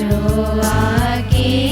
જો આ કે